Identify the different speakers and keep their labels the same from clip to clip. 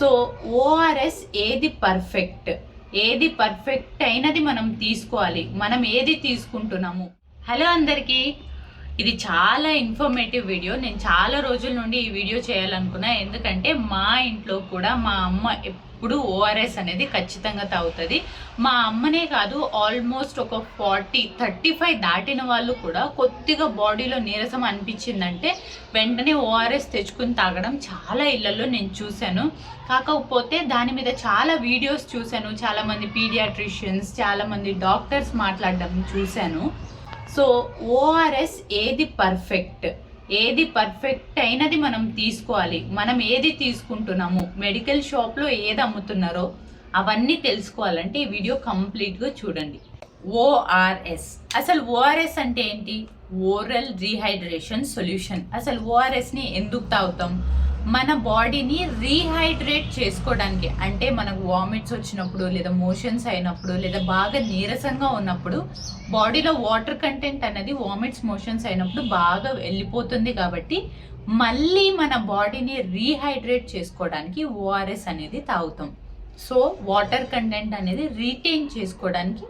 Speaker 1: So ORS ఏది perfect? ఏది perfect అయినది మనం తీసుకోవాలి. మనం ఏది తీసుకుంటున్నాము? హలో అందరికీ ఇది చాలా ఇన్ఫర్మేటివ్ వీడియో నేను చాలా రోజుల నుండి ఈ వీడియో చేయాలనుకున్నా. ఎందుకంటే మా ఇంట్లో కూడా మా అమ్మ ఎప్పుడు ఓఆర్ఎస్ అనేది ఖచ్చితంగా తాగుతుంది. మా అమ్మనే కాదు ఆల్మోస్ట్ ఒక ఫార్టీ థర్టీ ఫైవ్ దాటిన వాళ్ళు కూడా కొద్దిగా బాడీలో నీరసం అనిపించిందంటే వెంటనే ఓఆర్ఎస్ తెచ్చుకుని తాగడం చాలా ఇళ్ళలో నేను చూశాను. కాకపోతే దాని మీద చాలా వీడియోస్ చూశాను. చాలామంది పీడియాట్రిషియన్స్ చాలామంది డాక్టర్స్ మాట్లాడడం చూశాను. సో ఓఆర్ఎస్ ఏది పర్ఫెక్ట్ ఏది పర్ఫెక్ట్ అయినది మనం తీసుకోవాలి. మనం ఏది తీసుకుంటున్నాము? మెడికల్ షాప్లో ఏది అమ్ముతున్నారో అవన్నీ తెలుసుకోవాలంటే ఈ వీడియో కంప్లీట్గా చూడండి. ఓఆర్ఎస్ అసలు ఓఆర్ఎస్ అంటే ఏంటి? ఓరల్ రీహైడ్రేషన్ సొల్యూషన్ అసలు ఓఆర్ఎస్ని ఎందుకు తాగుతాం? మన బాడీని రీహైడ్రేట్ చేసుకోవడానికి. అంటే మనకు వామిట్స్ వచ్చినప్పుడు లేదా మోషన్స్ అయినప్పుడు లేదా బాగా నీరసంగా ఉన్నప్పుడు బాడీలో వాటర్ కంటెంట్ అనేది వామిట్స్ మోషన్స్ అయినప్పుడు బాగా వెళ్ళిపోతుంది కాబట్టి మళ్ళీ మన బాడీని రీహైడ్రేట్ చేసుకోవడానికి ఓఆర్ఎస్ అనేది తాగుతాం. సో వాటర్ కంటెంట్ అనేది రీటైన్ చేసుకోవడానికి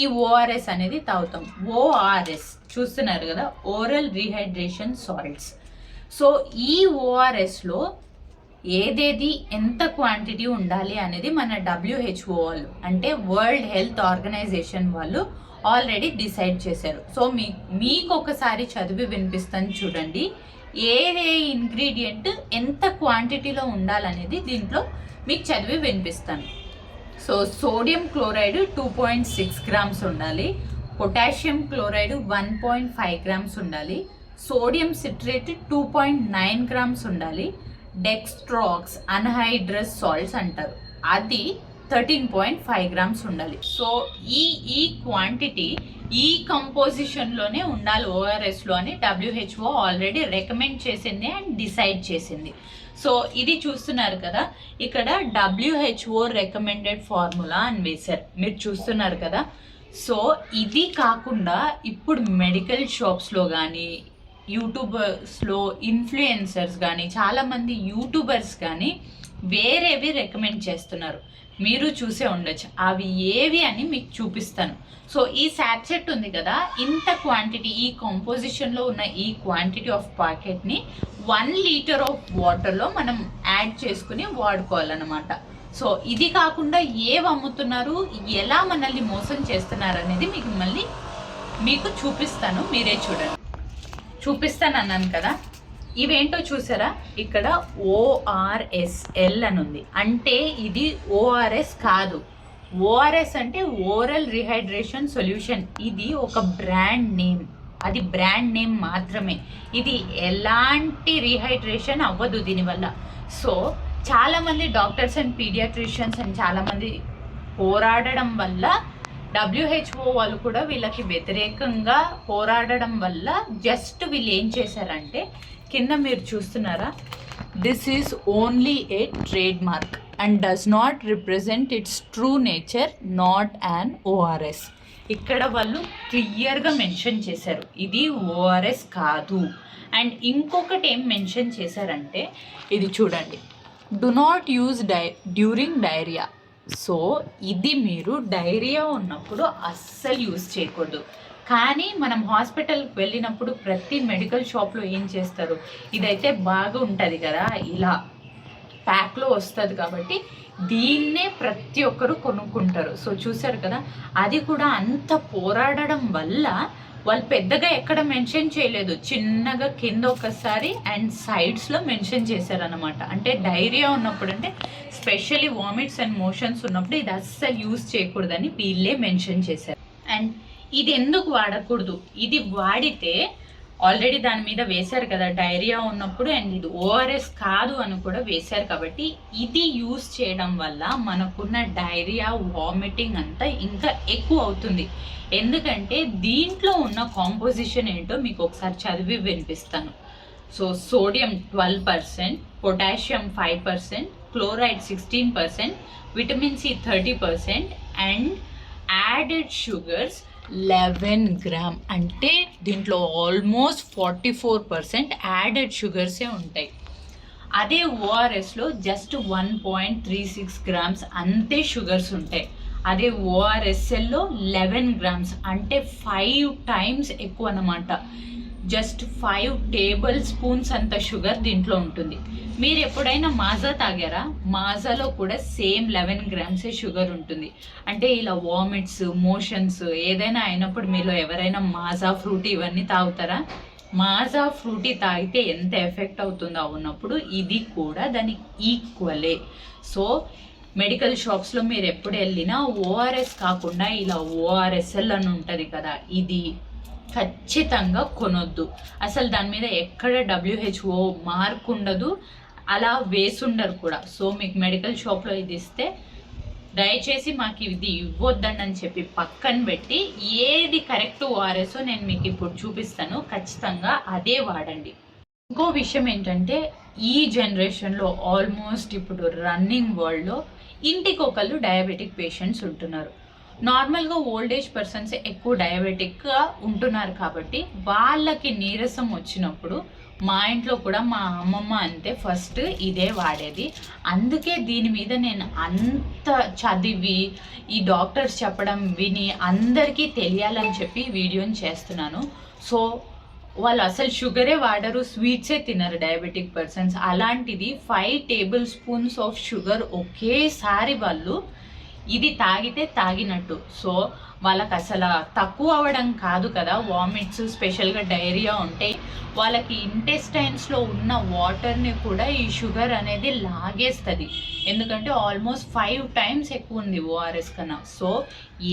Speaker 1: ఈ ఓఆర్ఎస్ అనేది తాగుతాం. ఓఆర్ఎస్ చూస్తున్నారు కదా ఓరల్ రీహైడ్రేషన్ సాల్ట్స్ సో ఈ ఓఆర్ఎస్లో ఏదేది ఎంత క్వాంటిటీ ఉండాలి అనేది మన డబ్ల్యూహెచ్ఓ వాళ్ళు అంటే వరల్డ్ హెల్త్ ఆర్గనైజేషన్ వాళ్ళు ఆల్రెడీ డిసైడ్ చేశారు. సో మీ మీకు ఒకసారి చదివి వినిపిస్తాను చూడండి. ఏ ఏ ఇంగ్రీడియంట్ ఎంత క్వాంటిటీలో ఉండాలనేది దీంట్లో మీకు చదివి వినిపిస్తాను. So sodium chloride two point six grams ఉండాలి. Potassium chloride one point five grams ఉండాలి. Sodium citrate two point nine grams ఉండాలి. డెక్స్ట్రాక్స్ అన్హైడ్రస్ సాల్ట్స్ అంటారు. అది థర్టీన్ పాయింట్ ఫైవ్ గ్రామ్స్ ఉండాలి. సో ఈ ఈ క్వాంటిటీ ఈ కంపోజిషన్లోనే ఉండాలి ఓఆర్ఎస్లో అని డబ్ల్యూహెచ్ఓ ఆల్రెడీ రికమెండ్ చేసింది అండ్ డిసైడ్ చేసింది. సో ఇది చూస్తున్నారు కదా ఇక్కడ డబ్ల్యూహెచ్ఓ రికమెండెడ్ ఫార్ములా అని వేశారు. మీరు చూస్తున్నారు కదా. సో ఇది కాకుండా ఇప్పుడు మెడికల్ షాప్స్లో కానీ యూట్యూబర్స్లో ఇన్ఫ్లుయెన్సర్స్ కానీ చాలామంది యూట్యూబర్స్ కానీ వేరేవి రికమెండ్ చేస్తున్నారు. మీరు చూసే ఉండొచ్చు. అవి ఏవి అని మీకు చూపిస్తాను. సో ఈ శాట్సెట్ ఉంది కదా ఇంత క్వాంటిటీ ఈ కాంపోజిషన్లో ఉన్న ఈ క్వాంటిటీ ఆఫ్ ప్యాకెట్ని వన్ లీటర్ ఆఫ్ వాటర్లో మనం యాడ్ చేసుకుని వాడుకోవాలన్నమాట. సో ఇది కాకుండా ఏవి అమ్ముతున్నారు ఎలా మనల్ని మోసం చేస్తున్నారు అనేది మీకు మళ్ళీ మీకు చూపిస్తాను. మీరే చూడండి. చూపిస్తాను అన్నాను కదా. ఇవేంటో చూసారా? ఇక్కడ ఓఆర్ఎస్ఎల్ అని ఉంది. అంటే ఇది ఓఆర్ఎస్ కాదు. ఓఆర్ఎస్ అంటే ఓరల్ రీహైడ్రేషన్ సొల్యూషన్ ఇది ఒక బ్రాండ్ నేమ్ అది బ్రాండ్ నేమ్ మాత్రమే. ఇది ఎలాంటి రీహైడ్రేషన్ అవ్వదు దీనివల్ల. సో చాలామంది డాక్టర్స్ అండ్ పీడియాట్రిషియన్స్ అండ్ చాలామంది పోరాడడం వల్ల డబ్ల్యూహెచ్ఓ వాళ్ళు కూడా వీళ్ళకి వ్యతిరేకంగా పోరాడడం వల్ల జస్ట్ వీళ్ళు ఏం చేశారంటే కింద మీరు చూస్తున్నారా? This is only a trade mark and does not represent its true nature not an ORS ఇక్కడ వాళ్ళు క్లియర్గా మెన్షన్ చేశారు. ఇది ఓఆర్ఎస్ కాదు. అండ్ ఇంకొకటి ఏం మెన్షన్ చేశారంటే ఇది చూడండి. Do not use dye during diarrhoea so ఇది మీరు డైరియా ఉన్నప్పుడు అస్సలు యూజ్ చేయకూడదు. కానీ మనం హాస్పిటల్కి వెళ్ళినప్పుడు ప్రతి మెడికల్ షాప్లో ఏం చేస్తారు? ఇదైతే బాగా ఉంటుంది కదా ఇలా ప్యాక్లో వస్తుంది కాబట్టి దీన్నే ప్రతి ఒక్కరు కొనుక్కుంటారు. సో చూసారు కదా అది కూడా అంత పోరాడడం వల్ల వాళ్ళు పెద్దగా ఎక్కడ మెన్షన్ చేయలేదు. చిన్నగా కింద ఒకసారి అండ్ సైడ్స్లో మెన్షన్ చేశారనమాట అంటే డైరియా ఉన్నప్పుడు అంటే స్పెషల్లీ వామిట్స్ అండ్ మోషన్స్ ఉన్నప్పుడు ఇది అస్సలు యూజ్ చేయకూడదని వీళ్ళే మెన్షన్ చేశారు. అండ్ ఇది ఎందుకు వాడకూడదు? ఇది వాడితే ఆల్రెడీ దాని మీద వేశారు కదా డైరియా ఉన్నప్పుడు అండ్ ఇది ఓఆర్ఎస్ కాదు అని కూడా వేశారు కాబట్టి ఇది యూస్ చేయడం వల్ల మనకున్న డైరియా వామిటింగ్ అంతా ఇంకా ఎక్కువ అవుతుంది. ఎందుకంటే దీంట్లో ఉన్న కాంపోజిషన్ ఏంటో మీకు ఒకసారి చదివి వినిపిస్తాను. So sodium twelve percent potassium five percent chloride sixteen percent vitamin C thirty percent and added sugars eleven gram అంటే దీంట్లో almost forty four percent added షుగర్సే ఉంటాయి. అదే ఓఆర్ఎస్లో just one point three six grams అంతే షుగర్స్ ఉంటాయి. అదే ఓఆర్ఎస్ఎల్లో eleven grams అంటే five times ఎక్కువ అన్నమాట. జస్ట్ ఫైవ్ టేబుల్ స్పూన్స్ అంత షుగర్ దీంట్లో ఉంటుంది. మీరు ఎప్పుడైనా మాజా తాగారా? మాజాలో కూడా సేమ్ లెవెన్ గ్రామ్సే షుగర్ ఉంటుంది. అంటే ఇలా వామిట్స్ మోషన్స్ ఏదైనా అయినప్పుడు మీలో ఎవరైనా మాజా ఫ్రూట్ ఇవన్నీ తాగుతారా? మాజా ఫ్రూటీ తాగితే ఎంత ఎఫెక్ట్ అవుతుందో ఉన్నప్పుడు ఇది కూడా దానికి ఈక్వలే. సో మెడికల్ షాప్స్లో మీరు ఎప్పుడు వెళ్ళినా ఓఆర్ఎస్ కాకుండా ఇలా ఓఆర్ఎస్ఎల్ అని ఉంటుంది కదా ఇది ఖచ్చితంగా కొనొద్దు. అసలు దాని మీద ఎక్కడ డబ్ల్యూహెచ్ఓ మార్క్ ఉండదు. అలా వేసుండరు కూడా. సో మీకు మెడికల్ షాప్లో ఇది ఇస్తే దయచేసి మాకు ఇది ఇవ్వద్దండి అని చెప్పి పక్కన పెట్టి ఏది కరెక్ట్ ఓఆర్ఎస్ నేను మీకు ఇప్పుడు చూపిస్తాను. ఖచ్చితంగా అదే వాడండి. ఇంకో విషయం ఏంటంటే ఈ జనరేషన్లో ఆల్మోస్ట్ ఇప్పుడు రన్నింగ్ వరల్డ్లో ఇంటికి ఒకళ్ళు డయాబెటిక్ పేషెంట్స్ ఉంటున్నారు. నార్మల్గా ఓల్డ్ ఏజ్ పర్సన్స్ ఎక్కువ డయాబెటిక్గా ఉంటున్నారు కాబట్టి వాళ్ళకి నీరసం వచ్చినప్పుడు మా ఇంట్లో కూడా మా అమ్మమ్మ అంతే ఫస్ట్ ఇదే వాడేది. అందుకే దీని మీద నేను అంత చదివి ఈ డాక్టర్స్ చెప్పడం విని అందరికీ తెలియాలని చెప్పి వీడియోని చేస్తున్నాను. సో వాళ్ళు అసలు షుగరే వాడరు స్వీట్సే తినరు డయాబెటిక్ పర్సన్స్. అలాంటిది five table spoons of sugar ఒకేసారి వాళ్ళు ఇది తాగితే తాగినట్టు. సో వాళ్ళకి అసలు తక్కువ అవ్వడం కాదు కదా. వామిట్స్ స్పెషల్గా డైరియా ఉంటాయి వాళ్ళకి ఇంటెస్టైన్స్లో ఉన్న వాటర్ని కూడా ఈ షుగర్ అనేది లాగేస్తుంది. ఎందుకంటే ఆల్మోస్ట్ ఫైవ్ టైమ్స్ ఎక్కువ ఉంది ఓఆర్ఎస్ కన్నా. సో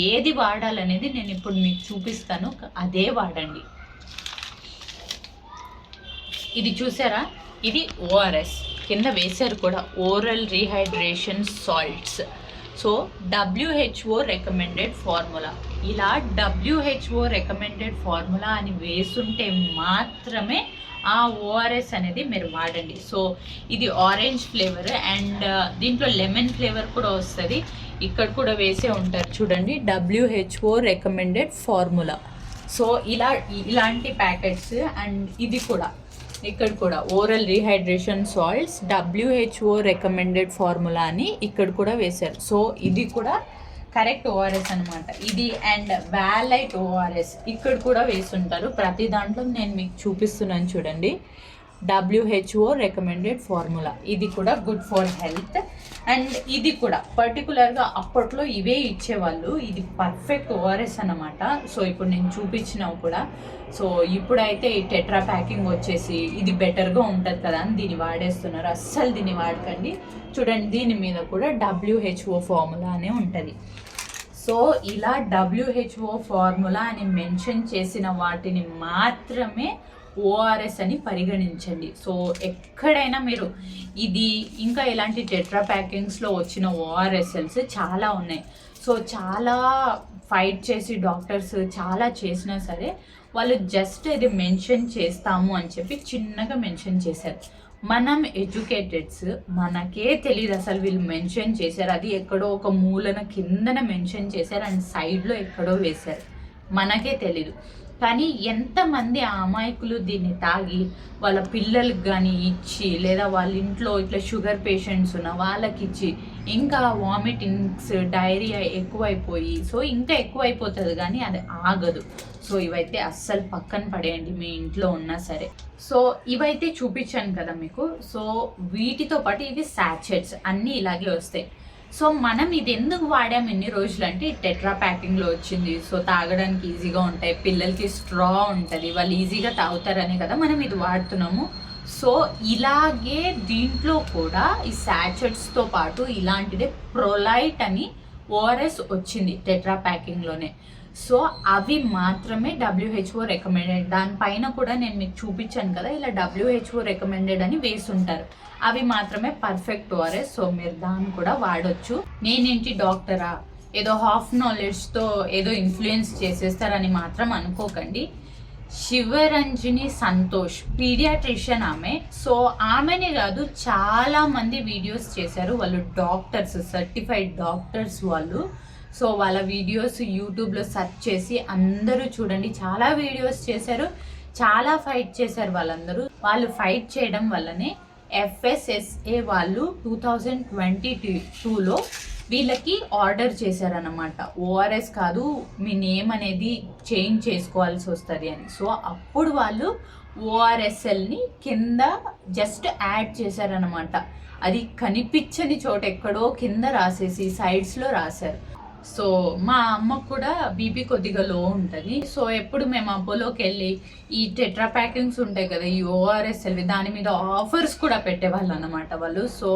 Speaker 1: ఏది వాడాలనేది నేను ఇప్పుడు మీకు చూపిస్తాను. అదే వాడండి. ఇది చూసారా? ఇది ఓఆర్ఎస్ కింద వేశారు కూడా. Oral rehydration salts so WHO recommended formula ఇలా డబ్ల్యూహెచ్ఓ రికమెండెడ్ ఫార్ములా అని వేసుంటే మాత్రమే ఆ ఓఆర్ఎస్ అనేది మీరు వాడండి. సో ఇది ఆరెంజ్ ఫ్లేవర్ అండ్ దీంట్లో లెమన్ ఫ్లేవర్ కూడా వస్తుంది. ఇక్కడ కూడా వేసే ఉంటారు చూడండి డబ్ల్యూహెచ్ఓ రికమెండెడ్ ఫార్ములా సో ఇలా ఇలాంటి ప్యాకెట్స్ అండ్ ఇది కూడా. ఇక్కడ కూడా oral rehydration salts WHO recommended formula అని ఇక్కడ కూడా వేశారు. సో ఇది కూడా కరెక్ట్ ఓఆర్ఎస్ అనమాట ఇది అండ్ వ్యాలైట్ ఓఆర్ఎస్ ఇక్కడ కూడా వేసుంటారు. ప్రతి దాంట్లో నేను మీకు చూపిస్తున్నాను చూడండి. డబ్ల్యూహెచ్ఓ రికమెండెడ్ ఫార్ములా ఇది కూడా గుడ్ ఫర్ హెల్త్ అండ్ ఇది కూడా పర్టికులర్గా అప్పట్లో ఇవే ఇచ్చేవాళ్ళు. ఇది పర్ఫెక్ట్ ఓఆర్ఎస్ అనమాట సో ఇప్పుడు నేను చూపించినవి కూడా. సో ఇప్పుడైతే ఈ టెట్రా ప్యాకింగ్ వచ్చేసి ఇది బెటర్గా ఉంటుంది కదా అని దీన్ని వాడేస్తున్నారు. అస్సలు దీన్ని వాడకండి. చూడండి దీని మీద కూడా డబ్ల్యూహెచ్ఓ ఫార్ములా అనే ఉంటుంది. సో ఇలా డబ్ల్యూహెచ్ఓ ఫార్ములా అని మెన్షన్ చేసిన వాటిని మాత్రమే ఓఆర్ఎస్ అని పరిగణించండి. సో ఎక్కడైనా మీరు ఇది ఇంకా ఇలాంటి టెట్రా ప్యాకింగ్స్లో వచ్చిన ఓఆర్ఎస్ఎల్స్ చాలా ఉన్నాయి. సో చాలా ఫైట్ చేసి డాక్టర్స్ చాలా చేసినా సరే వాళ్ళు జస్ట్ ఇది మెన్షన్ చేస్తాము అని చెప్పి చిన్నగా మెన్షన్ చేశారు. మనం ఎడ్యుకేటెడ్స్ మనకే తెలియదు అసలు వీళ్ళు మెన్షన్ చేశారు. అది ఎక్కడో ఒక మూలన కిందన మెన్షన్ చేశారు అండ్ సైడ్లో ఎక్కడో వేశారు. మనకే తెలీదు. కానీ ఎంతమంది ఆ అమాయకులు దీన్ని తాగి వాళ్ళ పిల్లలకి కానీ ఇచ్చి లేదా వాళ్ళ ఇంట్లో ఇట్లా షుగర్ పేషెంట్స్ ఉన్న వాళ్ళకి ఇచ్చి ఇంకా వామిటింగ్స్ డైరియా ఎక్కువైపోయి సో ఇంకా ఎక్కువైపోతుంది కానీ అది ఆగదు. సో ఇవైతే అస్సలు పక్కన పడేయండి మీ ఇంట్లో ఉన్నా సరే. సో ఇవైతే చూపించాను కదా మీకు. సో వీటితో పాటు ఇవి శాచెట్స్ అన్నీ ఇలాగే వస్తాయి. సో మనం ఇది ఎందుకు వాడాము ఎన్ని రోజులు అంటే టెట్రా ప్యాకింగ్లో వచ్చింది. సో తాగడానికి ఈజీగా ఉంటాయి. పిల్లలకి స్ట్రా ఉంటుంది. వాళ్ళు ఈజీగా తాగుతారనే కదా మనం ఇది వాడుతున్నాము. సో ఇలాగే దీంట్లో కూడా ఈ శాచెట్స్తో పాటు ఇలాంటిదే ప్రొలైట్ అని ఓఆర్ఎస్ వచ్చింది టెట్రా ప్యాకింగ్లోనే. సో అవి మాత్రమే డబ్ల్యూహెచ్ఓ రికమెండెడ్ దానిపైన కూడా నేను మీకు చూపించాను కదా ఇలా డబ్ల్యూహెచ్ఓ రికమెండెడ్ అని వేసి ఉంటారు అవి మాత్రమే పర్ఫెక్ట్ ఓఆర్ఎస్ సో మీరు దాన్ని కూడా వాడొచ్చు. నేనేంటి డాక్టరా? ఏదో హాఫ్ నాలెడ్జ్తో ఏదో ఇన్ఫ్లుయెన్స్ చేసేస్తారని మాత్రం అనుకోకండి. శివరంజని సంతోష్ పీడియాట్రిషియన్ ఆమె. సో ఆమెనే కాదు చాలా మంది వీడియోస్ చేశారు వాళ్ళు డాక్టర్స్ సర్టిఫైడ్ డాక్టర్స్ వాళ్ళు. సో వాళ్ళ వీడియోస్ యూట్యూబ్లో సెర్చ్ చేసి అందరూ చూడండి. చాలా వీడియోస్ చేశారు. చాలా ఫైట్ చేశారు వాళ్ళందరూ. వాళ్ళు ఫైట్ చేయడం వల్లనే ఎఫ్ఎస్ఎస్ఏ వాళ్ళు టూ థౌజండ్ ట్వంటీ టూ టూలో వీళ్ళకి ఆర్డర్ చేశారనమాట ఓఆర్ఎస్ కాదు మీ నేమ్ అనేది చేంజ్ చేసుకోవాల్సి వస్తుంది అని. సో అప్పుడు వాళ్ళు ఓఆర్ఎస్ఎల్ని కింద జస్ట్ యాడ్ చేశారనమాట అది కనిపించని చోట ఎక్కడో కింద రాసేసి సైడ్స్లో రాశారు. సో మా అమ్మకు కూడా బీపీ కొద్దిగా లో ఉంటుంది. సో ఎప్పుడు మేము అపోలోకి వెళ్ళి ఈ టెట్రా ప్యాకింగ్స్ ఉంటాయి కదా ఈ ఓఆర్ఎస్ ఎల్వి దాని మీద ఆఫర్స్ కూడా పెట్టేవాళ్ళు అనమాట వాళ్ళు. సో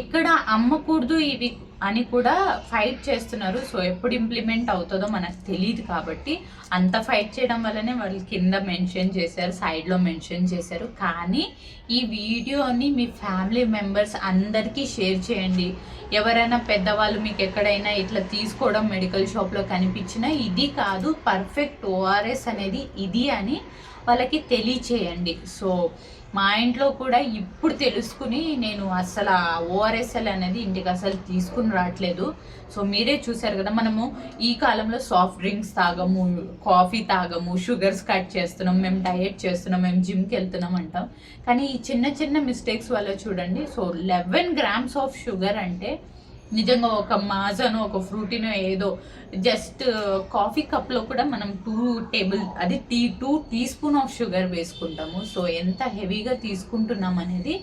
Speaker 1: ఎక్కడ అమ్మకూడదు ఇవి అని కూడా ఫైట్ చేస్తున్నారు. సో ఎప్పుడు ఇంప్లిమెంట్ అవుతుందో మనకు తెలియదు కాబట్టి అంత ఫైట్ చేయడం వల్లనే వాళ్ళు కింద మెన్షన్ చేశారు సైడ్లో మెన్షన్ చేశారు. కానీ ఈ వీడియోని మీ ఫ్యామిలీ మెంబర్స్ అందరికీ షేర్ చేయండి. ఎవరైనా పెద్దవాళ్ళు మీకు ఎక్కడైనా ఇట్లా తీసుకోవడం మెడికల్ షాప్లో కనిపించినా ఇది కాదు పర్ఫెక్ట్ ఓఆర్ఎస్ అనేది ఇది అని వాళ్ళకి తెలియచేయండి. సో మా ఇంట్లో కూడా ఇప్పుడు తెలుసుకుని నేను అసలు ఓఆర్ఎస్ఎల్ అనేది ఇంటికి అసలు తీసుకుని రావట్లేదు. సో మీరే చూసారు కదా మనము ఈ కాలంలో సాఫ్ట్ డ్రింక్స్ తాగము కాఫీ తాగము షుగర్స్ కట్ చేస్తున్నాం మేము డయట్ చేస్తున్నాం మేము జిమ్కి వెళ్తున్నాం అంటాం. కానీ ఈ చిన్న చిన్న మిస్టేక్స్ వల్ల చూడండి so eleven grams of sugar అంటే నిజంగా ఒక మాజానో ఒక ఫ్రూటీనో ఏదో జస్ట్ కాఫీ కప్లో కూడా మనం టూ టేబుల్ అది tea two tea spoon of sugar వేసుకుంటాము. సో ఎంత హెవీగా తీసుకుంటున్నాం అనేది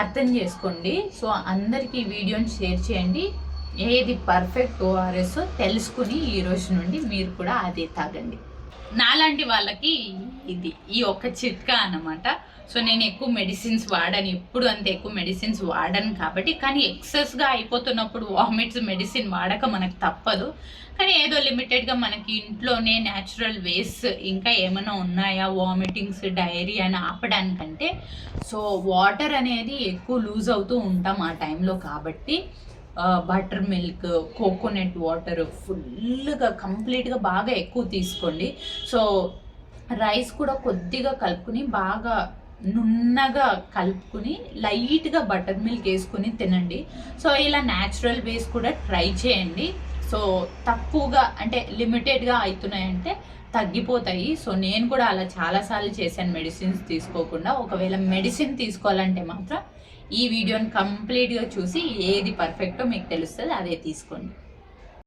Speaker 1: అర్థం చేసుకోండి. సో అందరికీ ఈ వీడియోని షేర్ చేయండి. ఏది పర్ఫెక్ట్ ఓఆర్ఎస్ తెలుసుకుని ఈ రోజు నుండి మీరు కూడా అదే తాగండి. నాలాంటి వాళ్ళకి ఇది ఈ ఒక్క చిట్కా అన్నమాట. సో నేను ఎక్కువ మెడిసిన్స్ వాడను. ఎప్పుడు అంత ఎక్కువ మెడిసిన్స్ వాడను కాబట్టి. కానీ ఎక్సెస్గా అయిపోతున్నప్పుడు వామిట్స్ మెడిసిన్ వాడక మనకు తప్పదు. కానీ ఏదో లిమిటెడ్గా మనకి ఇంట్లోనే న్యాచురల్ వేస్ ఇంకా ఏమైనా ఉన్నాయా? వామిటింగ్స్ డైరీ అని ఆపడానికంటే. సో వాటర్ అనేది ఎక్కువ లూజ్ అవుతూ ఉంటాం ఆ టైంలో కాబట్టి. బటర్ మిల్క్ కోకోనట్ వాటర్ ఫుల్గా కంప్లీట్గా బాగా ఎక్కువ తీసుకోండి. సో రైస్ కూడా కొద్దిగా కలుపుకుని బాగా నున్నగా కలుపుకుని లైట్గా బటర్ మిల్క్ వేసుకుని తినండి. సో ఇలా న్యాచురల్ వేస్ కూడా ట్రై చేయండి. సో తక్కువగా అంటే లిమిటెడ్గా అవుతున్నాయంటే తగ్గిపోతాయి. సో నేను కూడా అలా చాలాసార్లు చేశాను మెడిసిన్స్ తీసుకోకుండా. ఒకవేళ మెడిసిన్ తీసుకోవాలంటే మాత్రం ఈ వీడియోని కంప్లీట్గా చూసి ఏది పర్ఫెక్టో మీకు తెలుస్తుంది అదే తీసుకోండి.